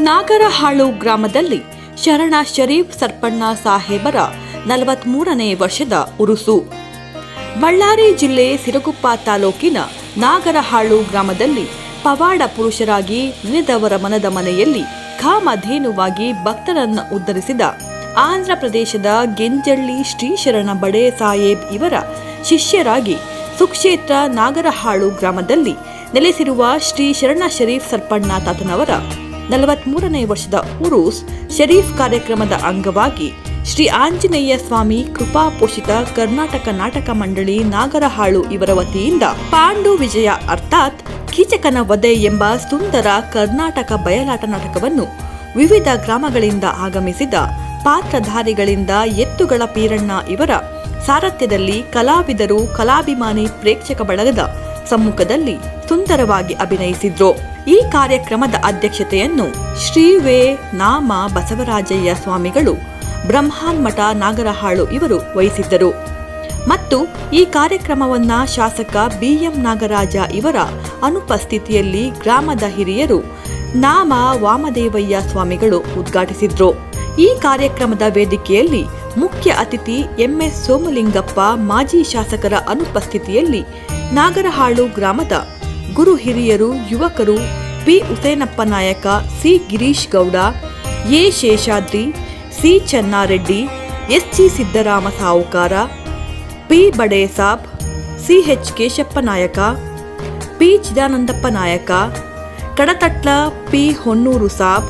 ನಾಗರಹಾಳು ಗ್ರಾಮದಲ್ಲಿ ಶರಣ ಶರೀಫ್ ಸರ್ಪಣ್ಣ ಸಾಹೇಬರ ನಲವತ್ಮೂರನೇ ವರ್ಷದ ಉರುಸು. ಬಳ್ಳಾರಿ ಜಿಲ್ಲೆ ಸಿರಗುಪ್ಪ ತಾಲೂಕಿನ ನಾಗರಹಾಳು ಗ್ರಾಮದಲ್ಲಿ ಪವಾಡ ಪುರುಷರಾಗಿ ನೆನೆದವರ ಮನದ ಮನೆಯಲ್ಲಿ ಕಾಮಧೇನುವಾಗಿ ಭಕ್ತರನ್ನು ಉದ್ಧರಿಸಿದ ಆಂಧ್ರ ಪ್ರದೇಶದ ಗೆಂಜಳ್ಳಿ ಶ್ರೀ ಶರಣ ಬಡೆ ಸಾಹೇಬ್ ಇವರ ಶಿಷ್ಯರಾಗಿ ಸುಕ್ಷೇತ್ರ ನಾಗರಹಾಳು ಗ್ರಾಮದಲ್ಲಿ ನೆಲೆಸಿರುವ ಶ್ರೀ ಶರಣ ಶರೀಫ್ ಸರ್ಪಣ್ಣ ತಾತನವರ ನಲವತ್ಮೂರನೇ ವರ್ಷದ ಉರೂಸ್ ಶರೀಫ್ ಕಾರ್ಯಕ್ರಮದ ಅಂಗವಾಗಿ ಶ್ರೀ ಆಂಜನೇಯ ಸ್ವಾಮಿ ಕೃಪಾ ಪೋಷಿತ ಕರ್ನಾಟಕ ನಾಟಕ ಮಂಡಳಿ ನಾಗರಹಾಳು ಇವರ ವತಿಯಿಂದ ಪಾಂಡು ವಿಜಯ ಅರ್ಥಾತ್ ಕೀಚಕನ ವಧೆ ಎಂಬ ಸುಂದರ ಕರ್ನಾಟಕ ಬಯಲಾಟ ನಾಟಕವನ್ನು ವಿವಿಧ ಗ್ರಾಮಗಳಿಂದ ಆಗಮಿಸಿದ ಪಾತ್ರಧಾರಿಗಳಿಂದ ಎತ್ತುಗಳ ಪೀರಣ್ಣ ಇವರ ಸಾರಥ್ಯದಲ್ಲಿ ಕಲಾವಿದರು, ಕಲಾಭಿಮಾನಿ, ಪ್ರೇಕ್ಷಕ ಬಳಗದ ಸಮ್ಮುಖದಲ್ಲಿ ಸುಂದರವಾಗಿ ಅಭಿನಯಿಸಿದ್ರು. ಈ ಕಾರ್ಯಕ್ರಮದ ಅಧ್ಯಕ್ಷತೆಯನ್ನು ಶ್ರೀ ವೇ ನಾಮ ಬಸವರಾಜಯ್ಯ ಸ್ವಾಮಿಗಳು, ಬ್ರಹ್ಮಾನ್ಮಠ ನಾಗರಹಾಳು ಇವರು ವಹಿಸಿದ್ದರು. ಮತ್ತು ಈ ಕಾರ್ಯಕ್ರಮವನ್ನು ಶಾಸಕ ಬಿಎಂ ನಾಗರಾಜ ಇವರ ಅನುಪಸ್ಥಿತಿಯಲ್ಲಿ ಗ್ರಾಮದ ಹಿರಿಯರು ನಾಮ ವಾಮದೇವಯ್ಯ ಸ್ವಾಮಿಗಳು ಉದ್ಘಾಟಿಸಿದ್ರು. ಈ ಕಾರ್ಯಕ್ರಮದ ವೇದಿಕೆಯಲ್ಲಿ ಮುಖ್ಯ ಅತಿಥಿ ಎಂಎಸ್ ಸೋಮಲಿಂಗಪ್ಪ ಮಾಜಿ ಶಾಸಕರ ಅನುಪಸ್ಥಿತಿಯಲ್ಲಿ ನಾಗರಹಾಳು ಗ್ರಾಮದ ಗುರು ಹಿರಿಯರು, ಯುವಕರು, P. Husenappa Nayaka, C. Girish Gowda, A. Sheshadri, C. Channareddy, S. G. Siddarama Savukara, P. Badesab, C. H. Keshappa Nayaka, P. Chidanandappa Nayaka, Kadatatla, P. Honnuru Sab,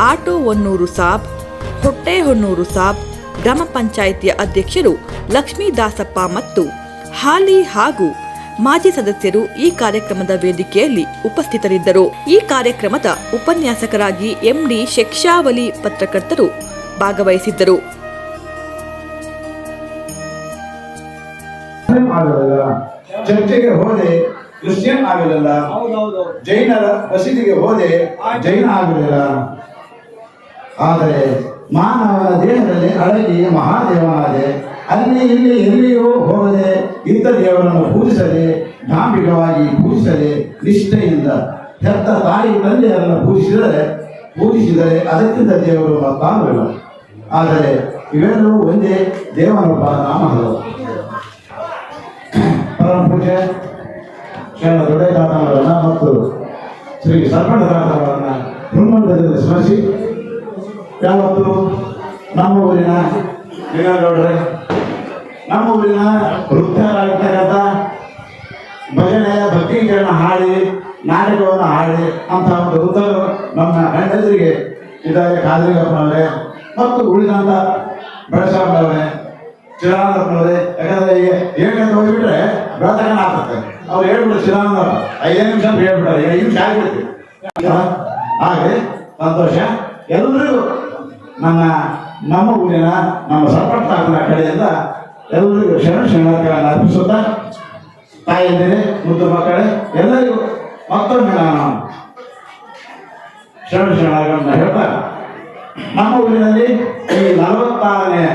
auto Honnuru Sab, ಹೊಟ್ಟೆ ಹೊನ್ನೂರು ಸಾಬ್, ಗ್ರಾಮ ಪಂಚಾಯಿತಿಯ ಅಧ್ಯಕ್ಷರು ಲಕ್ಷ್ಮೀದಾಸಪ್ಪ ಮತ್ತು ಹಾಲಿ ಹಾಗೂ ಮಾಜಿ ಸದಸ್ಯರು ಈ ಕಾರ್ಯಕ್ರಮದ ವೇದಿಕೆಯಲ್ಲಿ ಉಪಸ್ಥಿತರಿದ್ದರು. ಈ ಕಾರ್ಯಕ್ರಮದ ಉಪನ್ಯಾಸಕರಾಗಿ ಎಂಡಿ ಶಿಕ್ಷಾವಲಿ ಪತ್ರಕರ್ತರು ಭಾಗವಹಿಸಿದ್ದರು. ಚರ್ಚೆಗೆ ಹೋದೆ, ಕ್ರಿಶ್ಚಿಯನ್ ಆಗಲಿಲ್ಲ, ಜೈನರ ಮಸೀದಿಗೆ ಹೋದೆ, ಜೈನ ಆಗಲಿಲ್ಲ. ಆದರೆ ಮಾನವನ ದೇಹದಲ್ಲಿ ಅಳಗಿ ಮಹಾದೇವನಾದೆ ಅಲ್ಲಿ, ಇಲ್ಲಿ ಎಲ್ಲಿಯೂ ಹೋಗದೆ ಇಂಥ ದೇವರನ್ನು ಪೂಜಿಸದೆ ಡಾಂಬಿಕವಾಗಿ ಪೂಜಿಸದೆ ನಿಷ್ಠೆಯಿಂದ ಹೆತ್ತ ತಾಯಿ ತಂದೆಯರನ್ನು ಪೂಜಿಸಿದರೆ ಪೂಜಿಸಿದರೆ ಅದಕ್ಕಿಂತ ದೇವರು ಮತ್ತಾಗಲಿಲ್ಲ ಆದರೆ ಇವೆಲ್ಲವೂ ಒಂದೇ ದೇವನೊಬ್ಬ ನಾಮಗಳು. ಪರಮ ಪೂಜೆ ಶರಣ ದೊಡ್ಡದಾದವರನ್ನ ಮತ್ತು ಶ್ರೀ ಸರ್ಪಣದಾದವರನ್ನ ಹನುಮಂತದಲ್ಲಿ ಸ್ಮರಿಸಿ. ಯಾವತ್ತು ನಮ್ಮ ಊರಿನ ಲಿಂಗಗೌಡ್ರೆ ನಮ್ಮ ಊರಿನ ವೃದ್ಧರಾಗಿರ್ತಕ್ಕಂಥ ಭಜನೆ ಭಕ್ತಿಗಳನ್ನು ಹಾಡಿ, ನಾಟಕವನ್ನು ಹಾಡಿ ಅಂತ ಒಂದು ವೃತ್ತರು ನಮ್ಮ ಗಂಡಸರಿಗೆ ಇದ್ದಾರೆ, ಕಾದ್ರಿಗಪ್ಪನವರೇ. ಮತ್ತು ಉಳಿದಂಥ ಬೆಳಸಾಮನವರೇ ಚಿರಾನಂದಪ್ಪನವರೇ ಯಾಕಂದ್ರೆ ಈಗ ಏಳ್ಗಂಟೆ ಹೋಗಿಬಿಟ್ರೆ ಬೆಳತನ ಆಗ್ತದೆ. ಅವ್ರು ಹೇಳ್ಬಿಟ್ಟು ಚಿರಾನಂದಪ್ಪ ಐದೇ ನಿಮಿಷ ಅಂತ ಹೇಳ್ಬಿಟ್ಟಾರೆ. ಈಗ ನಿಮಿಷ ಆಗ್ಬಿಡ್ತೀವಿ ಹಾಗೆ ಸಂತೋಷ. ಎಲ್ಲರಿಗೂ ನನ್ನ ನಮ್ಮ ಊರಿನ ನಮ್ಮ ಸರ್ಪಟ್ಟ ಕಡೆಯಿಂದ ಎಲ್ಲರಿಗೂ ಶರಣ ಶರಣಾರ್ಥಿಗಳನ್ನು ಅರ್ಪಿಸುತ್ತಾ ತಾಯಿಯಂದಿರೆ ಮುದ್ದು ಮಕ್ಕಳೇ, ಎಲ್ಲರಿಗೂ ಮತ್ತೊಮ್ಮೆ ನಾನು ಶರಣ ಶರಣಾರ್ಥಿಗಳನ್ನ ಹೇಳ್ತಾ, ನಮ್ಮ ಊರಿನಲ್ಲಿ ಈ ನಲವತ್ತಾರನೇ